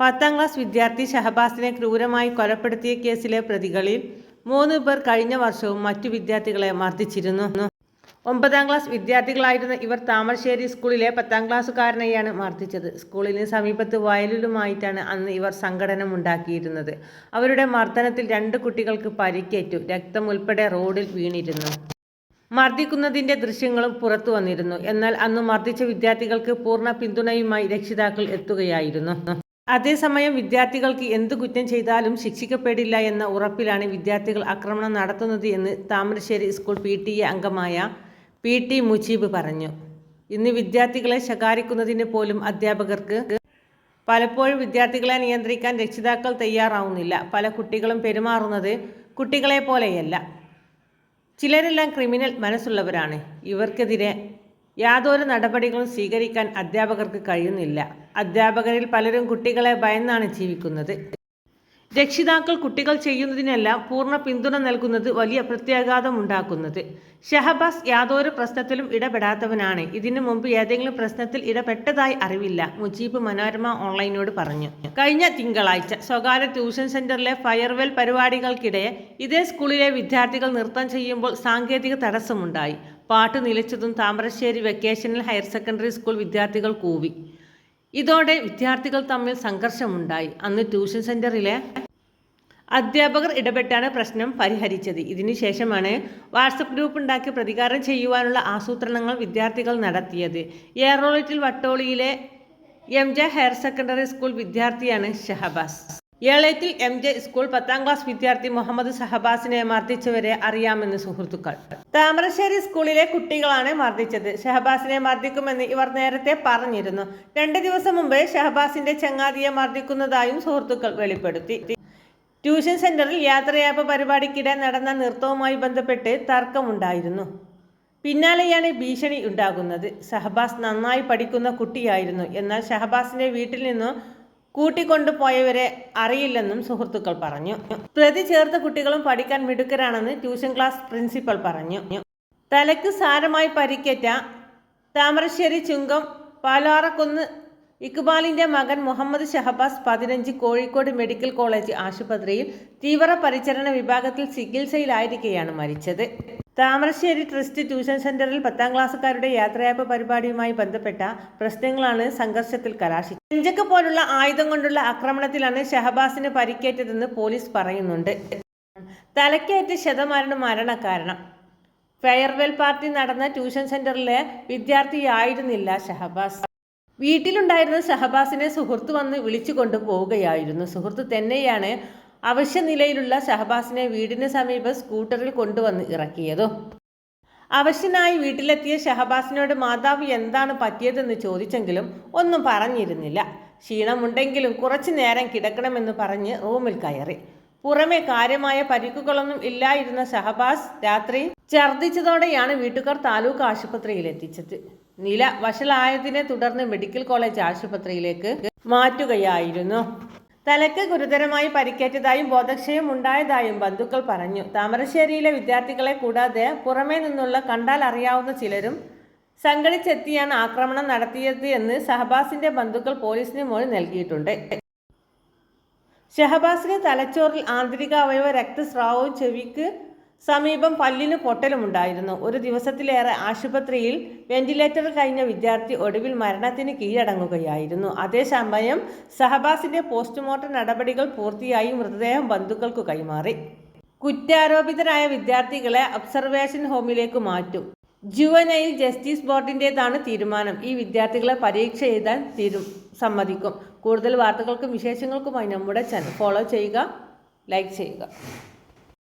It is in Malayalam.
പത്താം ക്ലാസ് വിദ്യാർത്ഥി ഷഹബാസിനെ ക്രൂരമായി കൊലപ്പെടുത്തിയ കേസിലെ പ്രതികളിൽ മൂന്ന് പേർ കഴിഞ്ഞ വർഷവും മറ്റു വിദ്യാർത്ഥികളെ മർദ്ദിച്ചിരുന്നു. ഒമ്പതാം ക്ലാസ് വിദ്യാർത്ഥികളായിരുന്ന ഇവർ താമരശ്ശേരി സ്കൂളിലെ പത്താം ക്ലാസ്സുകാരനെയാണ് മർദ്ദിച്ചത്. സ്കൂളിന് സമീപത്ത് വയലിലുമായിട്ടാണ് അന്ന് ഇവർ സംഘടനം ഉണ്ടാക്കിയിരുന്നത് അവരുടെ മർദ്ദനത്തിൽ രണ്ട് കുട്ടികൾക്ക് പരിക്കേറ്റു. രക്തം ഉൾപ്പെടെ റോഡിൽ വീണിരുന്നു. മർദ്ദിക്കുന്നതിന്റെ ദൃശ്യങ്ങളും പുറത്തു വന്നിരുന്നു. എന്നാൽ അന്ന് മർദ്ദിച്ച വിദ്യാർത്ഥികൾക്ക് പൂർണ പിന്തുണയുമായി രക്ഷിതാക്കൾ എത്തുകയായിരുന്നു. അതേസമയം വിദ്യാർത്ഥികൾക്ക് എന്ത് കുറ്റം ചെയ്താലും ശിക്ഷിക്കപ്പെടില്ല എന്ന ഉറപ്പിലാണ് വിദ്യാർത്ഥികൾ ആക്രമണം നടത്തുന്നത് എന്ന് Thamarassery school P T A അംഗമായ പി ടി മുജീബ് പറഞ്ഞു. ഇന്ന് വിദ്യാർത്ഥികളെ ശകാരിക്കുന്നതിന് പോലും അധ്യാപകർക്ക് പലപ്പോഴും വിദ്യാർത്ഥികളെ നിയന്ത്രിക്കാൻ രക്ഷിതാക്കൾ തയ്യാറാവുന്നില്ല. പല കുട്ടികളും പെരുമാറുന്നത് കുട്ടികളെ പോലെയല്ല. ചിലരെല്ലാം ക്രിമിനൽ മനസ്സുള്ളവരാണ്. ഇവർക്കെതിരെ യാതൊരു നടപടികളും സ്വീകരിക്കാൻ അധ്യാപകർക്ക് കഴിയുന്നില്ല. അധ്യാപകരിൽ പലരും കുട്ടികളെ ഭയന്നാണ് ജീവിക്കുന്നത്. രക്ഷിതാക്കൾ കുട്ടികൾ ചെയ്യുന്നതിനെല്ലാം പൂർണ പിന്തുണ നൽകുന്നത് വലിയ പ്രത്യാഘാതം ഉണ്ടാക്കുന്നത്. ഷഹബാസ് യാതൊരു പ്രശ്നത്തിലും ഇടപെടാത്തവനാണ്. ഇതിനു മുമ്പ് ഏതെങ്കിലും പ്രശ്നത്തിൽ ഇടപെട്ടതായി അറിവില്ല മുജീബ് മനോരമ ഓൺലൈനോട് പറഞ്ഞു. കഴിഞ്ഞ തിങ്കളാഴ്ച സ്വകാര്യ ട്യൂഷൻ സെന്ററിലെ ഫയർവെൽ പരിപാടികൾക്കിടെ ഇതേ സ്കൂളിലെ വിദ്യാർത്ഥികൾ നൃത്തം ചെയ്യുമ്പോൾ സാങ്കേതിക തടസ്സമുണ്ടായി. പാട്ട് നിലച്ചതും Thamarassery vocational higher secondary school വിദ്യാർത്ഥികൾ കൂവി. ഇതോടെ വിദ്യാർത്ഥികൾ തമ്മിൽ സംഘർഷമുണ്ടായി. അന്ന് ട്യൂഷൻ സെന്ററിലെ അധ്യാപകർ ഇടപെട്ടാണ് പ്രശ്നം പരിഹരിച്ചത്. ഇതിനുശേഷമാണ് വാട്സപ്പ് ഗ്രൂപ്പ് ഉണ്ടാക്കി പ്രതികാരം ചെയ്യുവാനുള്ള ആസൂത്രണങ്ങൾ വിദ്യാർത്ഥികൾ നടത്തിയത്. ഏറോളിറ്റിൽ വട്ടോളിയിലെ M J higher secondary school വിദ്യാർത്ഥിയാണ് ഷഹബാസ്. ഏളേറ്റിൽ എം ജെ സ്കൂൾ പത്താം ക്ലാസ് വിദ്യാർത്ഥി മുഹമ്മദ് ഷഹബാസിനെ മർദ്ദിച്ചവരെ അറിയാമെന്ന് സുഹൃത്തുക്കൾ. താമരശ്ശേരി സ്കൂളിലെ കുട്ടികളാണ് മർദ്ദിച്ചത്. ഷഹബാസിനെ മർദ്ദിക്കുമെന്ന് ഇവർ നേരത്തെ പറഞ്ഞിരുന്നു. രണ്ട് ദിവസം മുമ്പ് ഷഹബാസിന്റെ ചങ്ങാതിയെ മർദ്ദിക്കുന്നതായും സുഹൃത്തുക്കൾ വെളിപ്പെടുത്തി. ട്യൂഷൻ സെന്ററിൽ യാത്രയാപ്പ് പരിപാടിക്കിടെ നടന്ന നൃത്തവുമായി ബന്ധപ്പെട്ട് തർക്കമുണ്ടായിരുന്നു. പിന്നാലെയാണ് ഭീഷണി ഉണ്ടാകുന്നത്. ഷഹബാസ് നന്നായി പഠിക്കുന്ന കുട്ടിയായിരുന്നു. എന്നാൽ ഷഹബാസിന്റെ വീട്ടിൽ നിന്നു കൂട്ടിക്കൊണ്ടുപോയവരെ അറിയില്ലെന്നും സുഹൃത്തുക്കൾ പറഞ്ഞു. പ്രതി ചേർത്ത കുട്ടികളും പഠിക്കാൻ മിടുക്കരാണെന്ന് ട്യൂഷൻ ക്ലാസ് പ്രിൻസിപ്പൽ പറഞ്ഞു. തലയ്ക്ക് സാരമായി പരിക്കേറ്റ താമരശ്ശേരി ചുങ്കം പാലാറക്കുന്ന് ഇക്ബാലിന്റെ മകൻ മുഹമ്മദ് ഷഹബാസ് പതിനഞ്ച് കോഴിക്കോട് മെഡിക്കൽ കോളേജ് ആശുപത്രിയിൽ തീവ്ര പരിചരണ വിഭാഗത്തിൽ ചികിത്സയിലായിരിക്കെയാണ് മരിച്ചത്. താമരശ്ശേരി ട്രസ്റ്റ് ട്യൂഷൻ സെന്ററിൽ പത്താം ക്ലാസ്സുകാരുടെ യാത്രയയപ്പ് പരിപാടിയുമായി ബന്ധപ്പെട്ട പ്രശ്നങ്ങളാണ് സംഘർഷത്തിൽ കലാശിച്ചത്. നെഞ്ചക്ക് പോലുള്ള ആയുധം കൊണ്ടുള്ള ആക്രമണത്തിലാണ് ഷഹബാസിന് പരിക്കേറ്റതെന്ന് പോലീസ് പറയുന്നുണ്ട്. തലക്കേറ്റ ശതമാനം മരണകാരണം ഫെയർവെൽ പാർട്ടി നടന്ന ട്യൂഷൻ സെന്ററിലെ വിദ്യാർത്ഥിയായിരുന്നില്ല ഷഹബാസ്. വീട്ടിലുണ്ടായിരുന്ന ഷഹബാസിനെ സുഹൃത്ത് വന്ന് വിളിച്ചു കൊണ്ടുപോവുകയായിരുന്നു സുഹൃത്ത് തന്നെയാണ് അവശ്യ നിലയിലുള്ള ഷഹബാസിനെ വീടിന് സമീപം സ്കൂട്ടറിൽ കൊണ്ടുവന്ന് ഇറക്കിയതും. അവശ്യനായി വീട്ടിലെത്തിയ ഷഹബാസിനോട് മാതാവ് എന്താണ് പറ്റിയതെന്ന് ചോദിച്ചെങ്കിലും ഒന്നും പറഞ്ഞിരുന്നില്ല. ക്ഷീണമുണ്ടെങ്കിലും കുറച്ചു നേരം കിടക്കണമെന്ന് പറഞ്ഞ് റൂമിൽ കയറി. പുറമെ കാര്യമായ പരിക്കുകളൊന്നും ഇല്ലായിരുന്ന ഷഹബാസ് രാത്രി ഛർദ്ദിച്ചതോടെയാണ് വീട്ടുകാർ താലൂക്ക് ആശുപത്രിയിൽ എത്തിച്ചത്. നില വഷളായതിനെ തുടർന്ന് മെഡിക്കൽ കോളേജ് ആശുപത്രിയിലേക്ക് മാറ്റുകയായിരുന്നു. തലയ്ക്ക് ഗുരുതരമായി പരിക്കേറ്റതായും ബോധക്ഷയം ഉണ്ടായതായും ബന്ധുക്കൾ പറഞ്ഞു. താമരശ്ശേരിയിലെ വിദ്യാർത്ഥികളെ കൂടാതെ പുറമേ നിന്നുള്ള കണ്ടാൽ അറിയാവുന്ന ചിലരും സംഘടിച്ചെത്തിയാണ് ആക്രമണം നടത്തിയത് എന്ന് ഷഹബാസിന്റെ ബന്ധുക്കൾ പോലീസിന് മൊഴി നൽകിയിട്ടുണ്ട്. ഷഹബാസിന് തലച്ചോറിൽ ആന്തരിക അവയവ രക്തസ്രാവവും ചെവിക്ക് സമീപം പല്ലിന് പൊട്ടലുമുണ്ടായിരുന്നു. ഒരു ദിവസത്തിലേറെ ആശുപത്രിയിൽ വെന്റിലേറ്റർ കഴിഞ്ഞ വിദ്യാർത്ഥി ഒടുവിൽ മരണത്തിന് കീഴടങ്ങുകയായിരുന്നു. അതേസമയം സഹബാസിന്റെ പോസ്റ്റ്മോർട്ടം നടപടികൾ പൂർത്തിയായി മൃതദേഹം ബന്ധുക്കൾക്കു കൈമാറി. കുറ്റാരോപിതരായ വിദ്യാർത്ഥികളെ ഒബ്സർവേഷൻ ഹോമിലേക്ക് മാറ്റും. ജുവനൈൽ ജസ്റ്റിസ് ബോർഡിന്റെതാണ് തീരുമാനം. ഈ വിദ്യാർത്ഥികളെ പരീക്ഷ എഴുതാൻ തീരു സമ്മതിക്കും. കൂടുതൽ വാർത്തകൾക്കും വിശേഷങ്ങൾക്കുമായി നമ്മുടെ ചാനൽ ഫോളോ ചെയ്യുക ലൈക്ക് ചെയ്യുക.